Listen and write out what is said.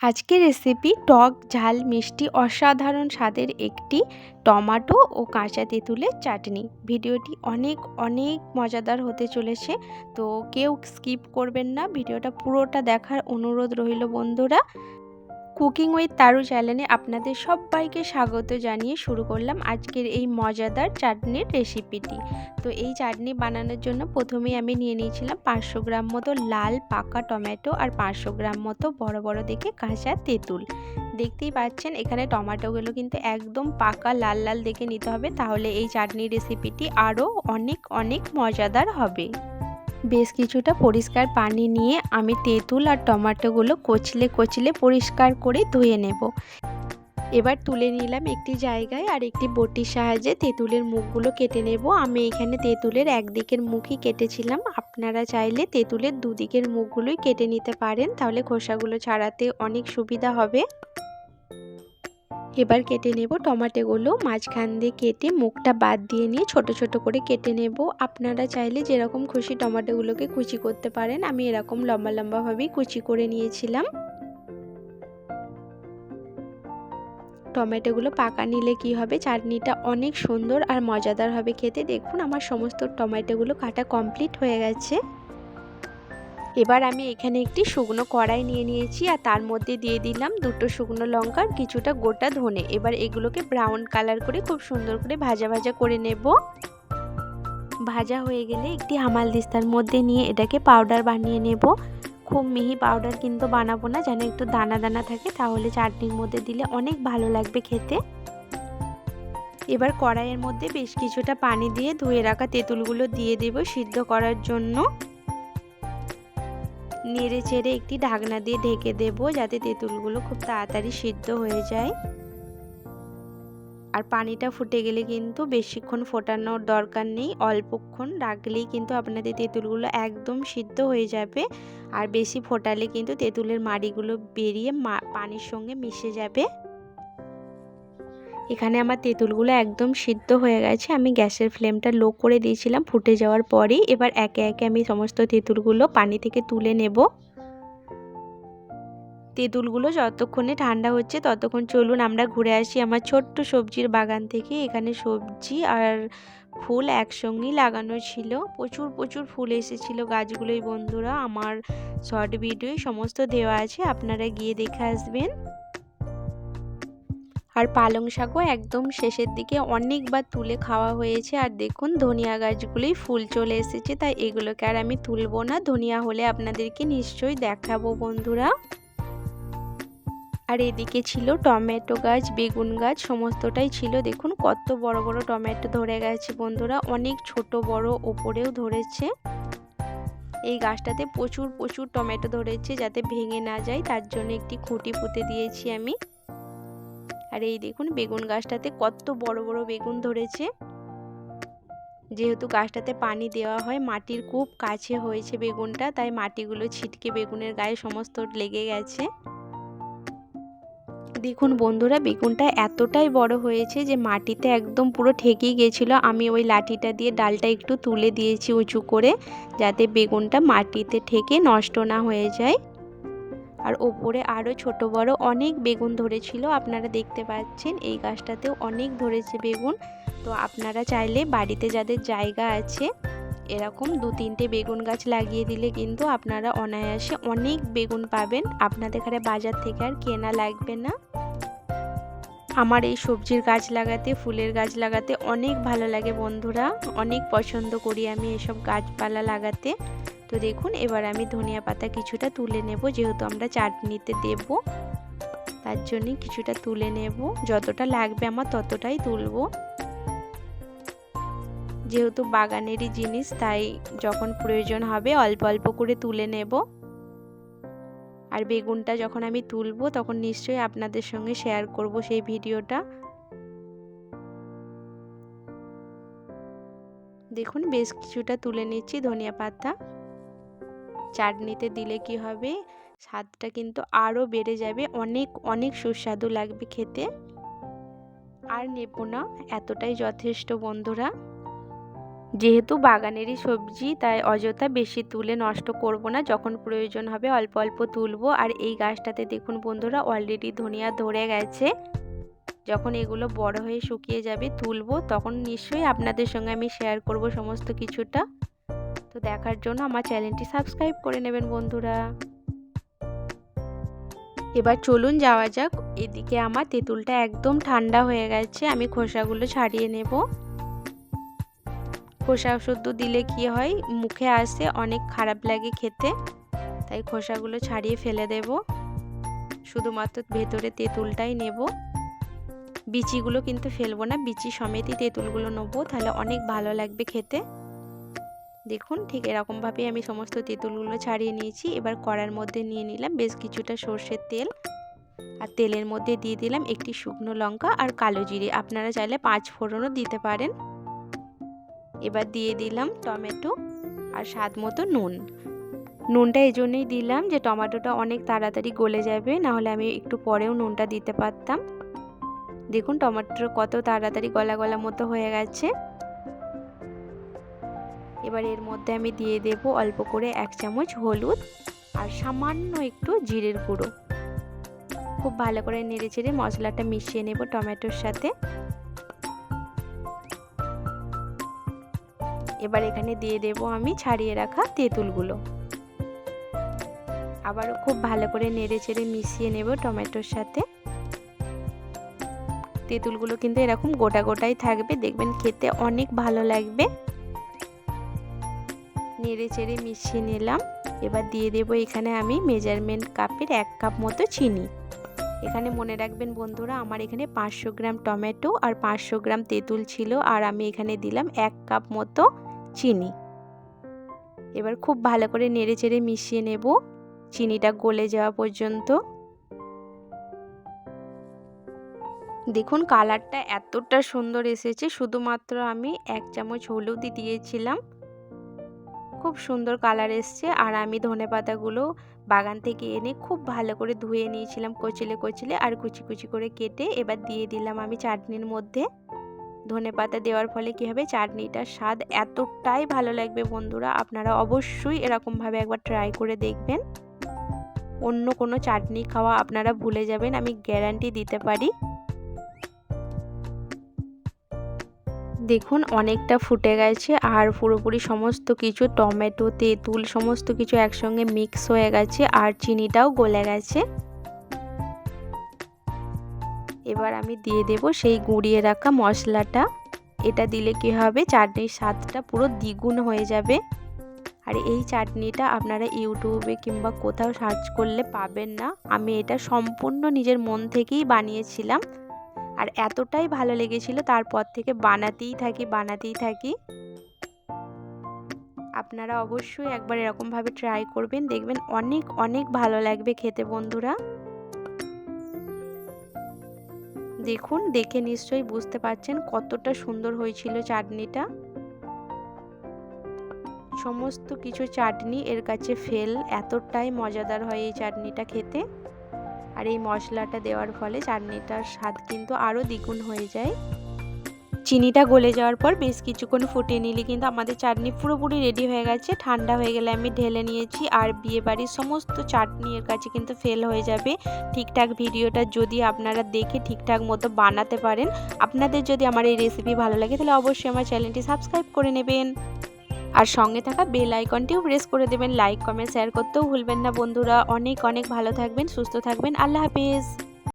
আজকের রেসিপি টক, ঝাল, মিষ্টি, অসাধারণ স্বাদের একটি টমাটো ও কাঁচা তেঁতুলের চাটনি। ভিডিওটি অনেক অনেক মজাদার হতে চলেছে, তো কেউ স্কিপ করবেন না। ভিডিওটা পুরোটা দেখার অনুরোধ রইল বন্ধুরা। কুকিং উইথ তারু চ্যানেলে আপনাদের সবাইকে স্বাগত জানিয়ে শুরু করলাম আজকের এই মজাদার চাটনির রেসিপিটি তো এই চাটনি বানানোর জন্য প্রথমেই আমি নিয়ে নিয়েছিলাম পাঁচশো গ্রাম মতো লাল পাকা টমেটো আর পাঁচশো গ্রাম মতো বড় বড় দেখে কাঁচা তেঁতুল। দেখতেই পাচ্ছেন, এখানে টমেটোগুলো কিন্তু একদম পাকা লাল লাল দেখে নিতে হবে, তাহলে এই চাটনির রেসিপিটি আরও অনেক অনেক মজাদার হবে। বেশ কিছুটা পরিষ্কার পানি নিয়ে আমি তেঁতুল আর টমেটোগুলো কচলে কচলে পরিষ্কার করে ধুয়ে নেব। এবার তুলে নিলাম একটি জায়গায় আর একটি বটির সাহায্যে তেঁতুলের মুখগুলো কেটে নেব। আমি এখানে তেঁতুলের একদিকের মুখই কেটেছিলাম। আপনারা চাইলে তেঁতুলের দুদিকের মুখগুলোই কেটে নিতে পারেন। তাহলে খোসাগুলো ছাড়াতে অনেক সুবিধা হবে। এবার কেটে নেব টমাটোগুলো। মাঝখান দিয়ে কেটে মুখটা বাদ দিয়ে নিয়ে ছোট ছোট করে কেটে নেব। আপনারা চাইলে যেরকম খুশি টমাটোগুলোকে কুচি করতে পারেন। আমি এরকম লম্বা লম্বাভাবেই কুচি করে নিয়েছিলাম। টমেটোগুলো পাকা নিলে কি হবে? চাটনিটা অনেক সুন্দর আর মজাদার হবে খেতে। দেখুন, আমার সমস্ত টমেটোগুলো কাটা কমপ্লিট হয়ে গেছে। এবার আমি এখানে একটি শুকনো কড়াই নিয়ে নিয়েছি আর তার মধ্যে দিয়ে দিলাম দুটো শুকনো লঙ্কা কিছুটা গোটা ধনে। এবার এগুলোকে ব্রাউন কালার করে খুব সুন্দর করে ভাজা ভাজা করে নেব। ভাজা হয়ে গেলে একটি হামাল দিস্তার মধ্যে নিয়ে এটাকে পাউডার বানিয়ে নেব। খুব মিহি পাউডার কিন্তু বানাবো না, যেন একটু দানা দানা থাকে, তাহলে চাটনির মধ্যে দিলে অনেক ভালো লাগবে খেতে। এবার কড়াইয়ের মধ্যে বেশ কিছুটা পানি দিয়ে ধুয়ে রাখা তেঁতুলগুলো দিয়ে দেব সিদ্ধ করার জন্য। নেড়ে চেড়ে একটি ঢাকনা দিয়ে ঢেকে দেব যাতে তেঁতুলগুলো খুব তাড়াতাড়ি সিদ্ধ হয়ে যায়। আর পানিটা ফুটে গেলে কিন্তু বেশিক্ষণ ফোটানোর দরকার নেই। অল্পক্ষণ রাখলেই কিন্তু আপনাদের তেঁতুলগুলো একদম সিদ্ধ হয়ে যাবে। আর বেশি ফোটালে কিন্তু তেঁতুলের মাড়িগুলো বেরিয়ে পানির সঙ্গে মিশে যাবে। এখানে আমার তেঁতুলগুলো একদম সিদ্ধ হয়ে গেছে। আমি গ্যাসের ফ্লেমটা লো করে দিয়েছিলাম, ফুটে যাওয়ার পরেই এবার একে একে আমি সমস্ত তেঁতুলগুলো পানি থেকে তুলে নেব। তেঁতুলগুলো যতক্ষণে ঠান্ডা হচ্ছে ততক্ষণ চলুন আমরা ঘুরে আসি আমার ছোট্ট সবজির বাগান থেকে। এখানে সবজি আর ফুল একসঙ্গেই লাগানো ছিল। প্রচুর প্রচুর ফুল এসেছিল গাছগুলোই বন্ধুরা। আমার শর্ট ভিডিও সমস্ত দেওয়া আছে, আপনারা গিয়ে দেখে আসবেন। আর পালং শাকও একদম শেষের দিকে অনেকবার তুলে খাওয়া হয়েছে। আর দেখুন, ধনিয়া গাছগুলোই ফুল চলে এসেছে, তাই এগুলোকে আর আমি তুলবো না। ধনিয়া হলে আপনাদেরকে নিশ্চয়ই দেখাবো, বন্ধুরা। আর এদিকে ছিল টমেটো গাছ, বেগুন গাছ, সমস্তটাই ছিল। দেখুন, কত বড় বড় টমেটো ধরে গেছে, বন্ধুরা। অনেক ছোট, বড়, ওপরেও ধরেছে। এই গাছটাতে প্রচুর প্রচুর টমেটো ধরেছে যাতে ভেঙে না যায়। তার জন্য একটি খুঁটি পুঁতে দিয়েছি আমি। আর এই দেখুন বেগুন গাছটাতে কত বড় বড় বেগুন ধরেছে। যেহেতু গাছটাতে পানি দেওয়া হয়, মাটির খুব কাছে হয়েছে বেগুনটা, তাই মাটিগুলো ছিটকে বেগুনের গায়ে সমস্ত লেগে গেছে। দেখুন বন্ধুরা, বেগুনটা এতটাই বড় হয়েছে যে মাটিতে একদম পুরো ঠেকেই গেছিল। আমি ওই লাঠিটা দিয়ে ডালটা একটু তুলে দিয়েছি উঁচু করে, যাতে বেগুনটা মাটিতে ঠেকে নষ্ট না হয়ে যায়। আর ওপরে আরও ছোট বড় অনেক বেগুন ধরেছিল। আপনারা দেখতে পাচ্ছেন এই গাছটাতেও অনেক ধরেছে বেগুন। তো আপনারা চাইলে বাড়িতে যাদের জায়গা আছে, এরকম দু তিনটে বেগুন গাছ লাগিয়ে দিলে কিন্তু আপনারা অনায়াসে অনেক বেগুন পাবেন। আপনাদের এখানে বাজার থেকে আর কেনা লাগবে না। আমার এই সবজির গাছ লাগাতে, ফুলের গাছ লাগাতে অনেক ভালো লাগে বন্ধুরা। অনেক পছন্দ করি আমি এসব গাছপালা লাগাতে। তো দেখুন, এবার আমি ধনিয়া পাতা কিছুটা তুলে নেব, যেহেতু আমরা চাটনিতে দেব, তার জন্যই কিছুটা তুলে নেব। যতটা লাগবে আমার ততটাই তুলব। যেহেতু বাগানেরই জিনিস, তাই যখন প্রয়োজন হবে অল্প অল্প করে তুলে নেব। আর বেগুনটা যখন আমি তুলব, তখন নিশ্চয়ই আপনাদের সঙ্গে শেয়ার করব সেই ভিডিওটা। দেখুন, বেশ কিছুটা তুলে নিচ্ছি ধনিয়া পাতা। চাটনিতে দিলে কি হবে? স্বাদটা কিন্তু আরও বেড়ে যাবে, অনেক অনেক সুস্বাদু লাগবে খেতে। আর নেব না, এতটাই যথেষ্ট বন্ধুরা। যেহেতু বাগানেরই সবজি, তাই অযথা বেশি তুলে নষ্ট করব না, যখন প্রয়োজন হবে অল্প অল্প তুলবো। আর এই গাছটাতে দেখুন বন্ধুরা অলরেডি ধনিয়া ধরে গেছে। যখন এগুলো বড় হয়ে শুকিয়ে যাবে, তুলবো, তখন নিশ্চয়ই আপনাদের সঙ্গে আমি শেয়ার করব সমস্ত কিছুটা। দেখার জন্য আমার চ্যানেলটি সাবস্ক্রাইব করে নেবেন, বন্ধুরা। এবার চলুন যাওয়া যাক। এদিকে আমার তেঁতুলটা একদম ঠান্ডা হয়ে গেছে, আমি খোসাগুলো ছাড়িয়ে নেব। খোসা শুদ্ধ দিলে কি হয়, মুখে আসে, অনেক খারাপ লাগে খেতে। তাই খোসাগুলো ছাড়িয়ে ফেলে দেব। শুধুমাত্র ভেতরে তেঁতুলটাই নেব। বিচিগুলো কিন্তু ফেলব না, বিচি সমেতই তেঁতুলগুলো নেব, তাহলে অনেক ভালো লাগবে খেতে। দেখুন, ঠিক এরকমভাবেই আমি সমস্ত তেঁতুলগুলো ছাড়িয়ে নিয়েছি। এবার কড়ার মধ্যে নিয়ে নিলাম বেশ কিছুটা সর্ষের তেল। আর তেলের মধ্যে দিয়ে দিলাম একটি শুকনো লঙ্কা আর কালো জিরে। আপনারা চাইলে পাঁচ ফোড়নও দিতে পারেন। এবার দিয়ে দিলাম টমেটো আর স্বাদ মতো নুন। নুনটা এই জন্যই দিলাম যে টমেটোটা অনেক তাড়াতাড়ি গলে যাবে, নাহলে আমি একটু পরেও নুনটা দিতে পারতাম। দেখুন, টমেটোটা কত তাড়াতাড়ি গলা গলা মতো হয়ে গেছে। এবার এর মধ্যে আমি দিয়ে দেব অল্প করে এক চামচ হলুদ আর সামান্য একটু জিরের গুঁড়ো। খুব ভালো করে নেড়ে চেড়ে মশলাটা মিশিয়ে নেব টমেটোর সাথে। এবার এখানে দিয়ে দেব আমি ছাড়িয়ে রাখা তেঁতুলগুলো। আবারও খুব ভালো করে নেড়ে চেড়ে মিশিয়ে নেব টমেটোর সাথে। তেঁতুলগুলো কিন্তু এরকম গোটা গোটাই থাকবে, দেখবেন খেতে অনেক ভালো লাগবে। নেড়ে চেড়ে মিশিয়ে নিলাম। এবার দিয়ে দেব এখানে আমি মেজারমেন্ট কাপের এক কাপ মতো চিনি। এখানে মনে রাখবেন বন্ধুরা, আমার এখানে পাঁচশো গ্রাম টমেটো আর পাঁচশো গ্রাম তেঁতুল ছিল আর আমি এখানে দিলাম এক কাপ মতো চিনি। এবার খুব ভালো করে নেড়ে চেড়ে মিশিয়ে নেব। চিনিটা গলে যাওয়া পর্যন্ত। দেখুন, কালারটা এতটা সুন্দর এসেছে, শুধুমাত্র আমি এক চামচ হলুদ দিয়েছিলাম। খুব সুন্দর কালার এসছে। আর আমি ধনে পাতাগুলো বাগান থেকে এনে খুব ভালো করে ধুয়ে নিয়েছিলাম কচিলে কচিলে আর কুচি কুচি করে কেটে এবার দিয়ে দিলাম আমি চাটনির মধ্যে। ধনে পাতা দেওয়ার ফলে কী হবে? চাটনিটার স্বাদ এতটাই ভালো লাগবে বন্ধুরা। আপনারা অবশ্যই এরকমভাবে একবার ট্রাই করে দেখবেন। অন্য কোনো চাটনি খাওয়া আপনারা ভুলে যাবেন, আমি গ্যারান্টি দিতে পারি। দেখুন, অনেকটা ফুটে গেছে আর পুরোপুরি সমস্ত কিছু টমেটো, তেঁতুল সমস্ত কিছু একসঙ্গে মিক্স হয়ে গেছে আর চিনিটাও গলে গেছে। এবার আমি দিয়ে দেব সেই গুঁড়িয়ে রাখা মশলাটা। এটা দিলে কি হবে, চাটনির স্বাদটা পুরো দ্বিগুণ হয়ে যাবে। আর এই চাটনিটা আপনারা ইউটিউবে কিংবা কোথাও সার্চ করলে পাবেন না। আমি এটা সম্পূর্ণ নিজের মন থেকেই বানিয়েছিলাম। আর এতটাই ভালো লেগেছিল তারপর থেকে বানাতেই থাকি বানাতেই থাকি। আপনারা অবশ্যই একবার এরকমভাবে ট্রাই করবেন, দেখবেন অনেক অনেক ভালো লাগবে খেতে বন্ধুরা। দেখুন, দেখে নিশ্চয়ই বুঝতে পারছেন কতটা সুন্দর হয়েছিল চাটনিটা। সমস্ত কিছু চাটনি এর কাছে ফেল, এতটাই মজাদার হয় এই চাটনিটা খেতে। আর এই মশলাটা দেওয়ার ফলে চাটনিটার স্বাদ কিন্তু আরও দ্বিগুণ হয়ে যায়। চিনিটা গলে যাওয়ার পর বেশ কিছুক্ষণ ফুটিয়ে নিলে কিন্তু আমাদের চাটনি পুরোপুরি রেডি হয়ে গেছে, ঠান্ডা হয়ে গেলে আমি ঢেলে নিয়েছি আর বিয়েবাড়ির সমস্ত চাটনি এর কাছে কিন্তু ফেল হয়ে যাবে। ঠিকঠাক ভিডিওটা যদি আপনারা দেখে ঠিকঠাক মতো বানাতে পারেন, আপনাদের যদি আমার এই রেসিপি ভালো লাগে তাহলে অবশ্যই আমার চ্যানেলটি সাবস্ক্রাইব করে নেবেন। আর সঙ্গে থাকা বেল আইকনটিও প্রেস করে দেবেন। লাইক কমেন্ট শেয়ার করতেও ভুলবেন না বন্ধুরা। অনেক অনেক ভালো থাকবেন, সুস্থ থাকবেন। আল্লাহ হাফিজ।